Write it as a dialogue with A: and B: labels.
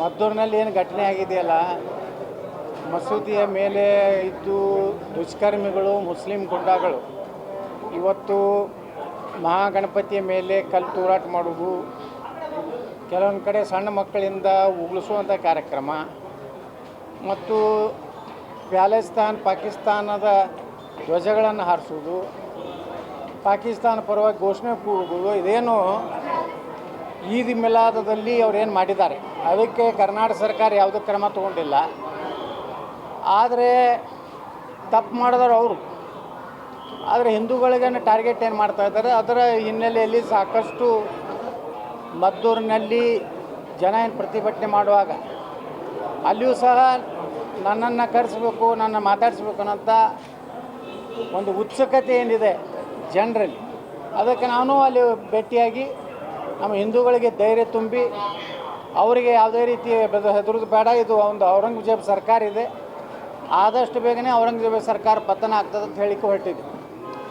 A: ಮದ್ದೂರಿನಲ್ಲಿ ಏನು ಘಟನೆ ಆಗಿದೆಯಲ್ಲ, ಮಸೂದಿಯ ಮೇಲೆ ಇದ್ದು ದುಷ್ಕರ್ಮಿಗಳು, ಮುಸ್ಲಿಂ ಗುಂಡಾಗಳು. ಇವತ್ತು ಮಹಾಗಣಪತಿಯ ಮೇಲೆ ಕಲ್ಲು ತೂರಾಟ ಮಾಡುವುದು, ಕೆಲವೊಂದು ಕಡೆ ಸಣ್ಣ ಮಕ್ಕಳಿಂದ ಉಗುಳಿಸುವಂಥ ಕಾರ್ಯಕ್ರಮ. ಮತ್ತು ಪ್ಯಾಲೆಸ್ತಾನ್, ಪಾಕಿಸ್ತಾನದ ಧ್ವಜಗಳನ್ನು ಹಾರಿಸುವುದು, ಪಾಕಿಸ್ತಾನ ಪರವಾಗಿ ಘೋಷಣೆ ಕೂಗುವುದು, ಇದೇನು ಈದ್ ಮಿಲಾದದಲ್ಲಿ ಅವ್ರು ಏನು ಮಾಡಿದ್ದಾರೆ? ಅದಕ್ಕೆ ಕರ್ನಾಟಕ ಸರ್ಕಾರ ಯಾವುದೇ ಕ್ರಮ ತಗೊಂಡಿಲ್ಲ. ಆದರೆ ತಪ್ಪು ಮಾಡಿದವರು ಅವರು. ಆದರೆ ಹಿಂದೂಗಳಿಗೇನು ಟಾರ್ಗೆಟ್ ಏನು ಮಾಡ್ತಾ ಇದ್ದಾರೆ? ಅದರ ಹಿನ್ನೆಲೆಯಲ್ಲಿ ಸಾಕಷ್ಟು ಮದ್ದೂರಿನಲ್ಲಿ ಜನ ಏನು ಪ್ರತಿಭಟನೆ ಮಾಡುವಾಗ ಅಲ್ಲಿಯೂ ಸಹ ನನ್ನನ್ನು ಕರೆಸ್ಬೇಕು, ನನ್ನ ಮಾತಾಡಿಸ್ಬೇಕು ಅನ್ನೋಂಥ ಒಂದು ಉತ್ಸುಕತೆ ಏನಿದೆ ಜನರಲ್ಲಿ. ಅದಕ್ಕೆ ನಾನು ಅಲ್ಲಿ ಭೇಟಿಯಾಗಿ ನಮ್ಮ ಹಿಂದೂಗಳಿಗೆ ಧೈರ್ಯ ತುಂಬಿ ಅವರಿಗೆ ಯಾವುದೇ ರೀತಿ ಹೆದರೋದು ಬೇಡ. ಇದು ಒಂದು ಔರಂಗಜೇಬ್ ಸರ್ಕಾರ ಇದೆ. ಆದಷ್ಟು ಬೇಗನೆ ಔರಂಗಜೇಬ್ ಸರ್ಕಾರ ಪತನ ಆಗ್ತದೆ ಅಂತ ಹೇಳಿಕೆ ಹೊರಟಿದ್ದೆ